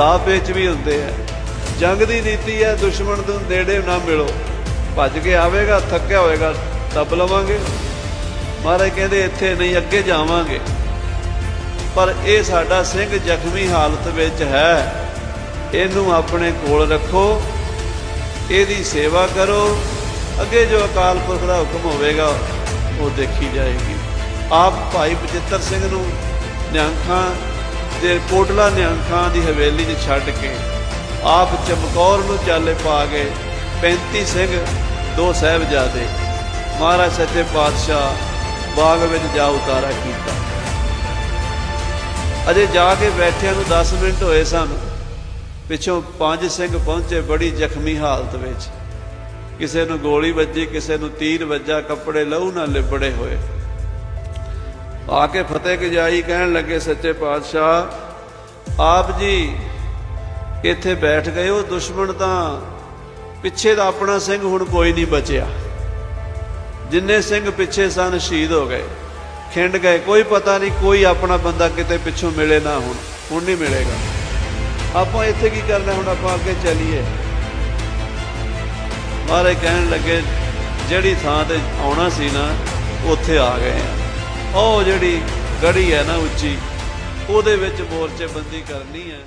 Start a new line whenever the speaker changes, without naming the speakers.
ਆਪ ਵਿੱਚ ਵੀ ਹੁੰਦੇ ਆ। ਜੰਗ ਦੀ ਨੀਤੀ ਹੈ, ਦੁਸ਼ਮਣ ਤੋਂ ਨੇੜੇ ਨਾ ਮਿਲੋ। ਭੱਜ ਕੇ ਆਵੇਗਾ, ਥੱਕਿਆ ਹੋਵੇਗਾ ਦੱਬ ਲਵਾਂਗੇ। ਮਹਾਰਾਜ ਕਹਿੰਦੇ, ਇੱਥੇ ਨਹੀਂ, ਅੱਗੇ ਜਾਵਾਂਗੇ। ਪਰ ਇਹ ਸਾਡਾ ਸਿੰਘ ਜ਼ਖਮੀ ਹਾਲਤ ਵਿੱਚ ਹੈ। ਇਹਨੂੰ ਆਪਣੇ ਕੋਲ ਰੱਖੋ, ਇਹਦੀ ਸੇਵਾ ਕਰੋ। ਅੱਗੇ ਜੋ ਅਕਾਲ ਪੁਰਖ ਦਾ ਹੁਕਮ ਹੋਵੇਗਾ, ਉਹ ਦੇਖੀ ਜਾਏਗੀ। ਆਪ ਭਾਈ ਬਚਿੱਤਰ ਸਿੰਘ ਨੂੰ ਨਿਹੰਖਾਂ ਤੇ ਕੋਟਲਾ ਨਿਹੰਖਾਂ ਦੀ ਹਵੇਲੀ 'ਚ ਛੱਡ ਕੇ ਆਪ ਚਮਕੌਰ ਨੂੰ ਚਾਲੇ ਪਾ ਗਏ 35 ਸਿੰਘ, ਦੋ ਸਾਹਿਬਜ਼ਾਦੇ, ਮਹਾਰਾਜ ਸੱਚੇ ਪਾਤਸ਼ਾਹ ਬਾਗ ਵਿੱਚ ਜਾ ਉਤਾਰਾ ਕੀਤਾ। ਅਜੇ ਜਾ ਕੇ ਬੈਠਿਆਂ ਨੂੰ 10 ਮਿੰਟ ਹੋਏ ਸਨ, ਪਿੱਛੋਂ ਪੰਜ ਸਿੰਘ ਪਹੁੰਚੇ ਬੜੀ ਜ਼ਖਮੀ ਹਾਲਤ ਵਿੱਚ। ਕਿਸੇ ਨੂੰ ਗੋਲੀ ਵੱਜੀ, ਕਿਸੇ ਨੂੰ ਤੀਰ ਵੱਜਾ, ਕੱਪੜੇ ਲਹੂ ਨਾਲ ਲਿਬੜੇ ਹੋਏ। ਆ ਕੇ ਫਤਿਹ ਗਜਾਈ ਕਹਿਣ ਲੱਗੇ ਸੱਚੇ ਪਾਤਸ਼ਾਹ। ਆਪ ਜੀ ਇੱਥੇ ਬੈਠ ਗਏ ਉਹ ਦੁਸ਼ਮਣ ਤਾਂ ਪਿੱਛੇ ਦਾ ਆਪਣਾ ਸਿੰਘ ਹੁਣ ਕੋਈ ਨਹੀਂ ਬਚਿਆ। ਜਿੰਨੇ ਸਿੰਘ ਪਿੱਛੇ ਸਨ, ਸ਼ਹੀਦ ਹੋ ਗਏ। ਖਿੰਡ ਗਏ, ਕੋਈ ਪਤਾ ਨਹੀਂ ਕੋਈ ਆਪਣਾ ਬੰਦਾ ਕਿਤੇ ਪਿੱਛੋਂ ਮਿਲੇ ਨਾ ਹੁਣ। ਹੁਣ ਨਹੀਂ ਮਿਲੇਗਾ। ਆਪਾਂ ਇੱਥੇ ਕੀ ਕਰਨਾ, ਹੁਣ ਆਪਾਂ ਅੱਗੇ ਚੱਲੀਏ। ਮਹਾਰਾਜ ਕਹਿਣ ਲੱਗੇ, ਜਿਹੜੀ ਥਾਂ ਤੇ ਆਉਣਾ ਸੀ ਨਾ, ਉੱਥੇ ਆ ਗਏ ਆ। ਉਹ ਜਿਹੜੀ ਗੜੀ ਹੈ ਨਾ ਉੱਚੀ ਉਹਦੇ ਵਿੱਚ ਮੋਰਚੇਬੰਦੀ ਕਰਨੀ ਹੈ।